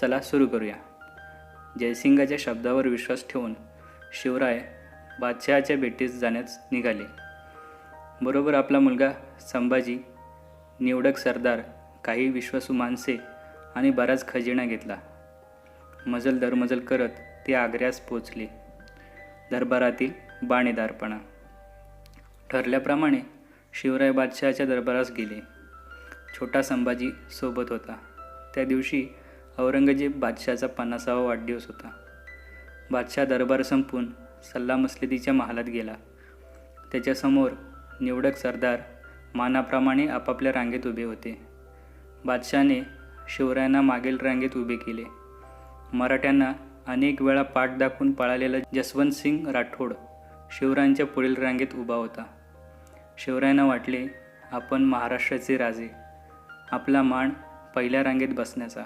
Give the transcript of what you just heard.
चला सुरू करूया. जयसिंगाच्या शब्दावर विश्वास ठेवून शिवराय बादशहाच्या भेटीस जाण्यास निघाले. बरोबर आपला मुलगा संभाजी निवडक सरदार काही विश्वासू माणसे आणि बराच खजिना घेतला. मजल दरमजल करत ते आग्र्यास पोचले. दरबारातील बाणेदारपणा. ठरल्याप्रमाणे शिवराय बादशहाच्या दरबारास गेले. छोटा संभाजी सोबत होता. त्या दिवशी औरंगजेब बादशहाचा पन्नासावा वाढदिवस होता. बादशाह दरबार संपून सल्लामसलतीच्या महालात गेला. त्याच्यासमोर निवडक सरदार मानाप्रमाणे आपापल्या रांगेत उभे होते. बादशहाने शिवरायांना मागील रांगेत उभे केले. मराठ्यांना अनेक वेळा पाठ दाखवून पळालेला जसवंत सिंग राठोड शिवरायांच्या पुढील रांगेत उभा होता. शिवरायांना वाटले आपण महाराष्ट्राचे राजे. आपला मान पहिल्या रांगेत बसण्याचा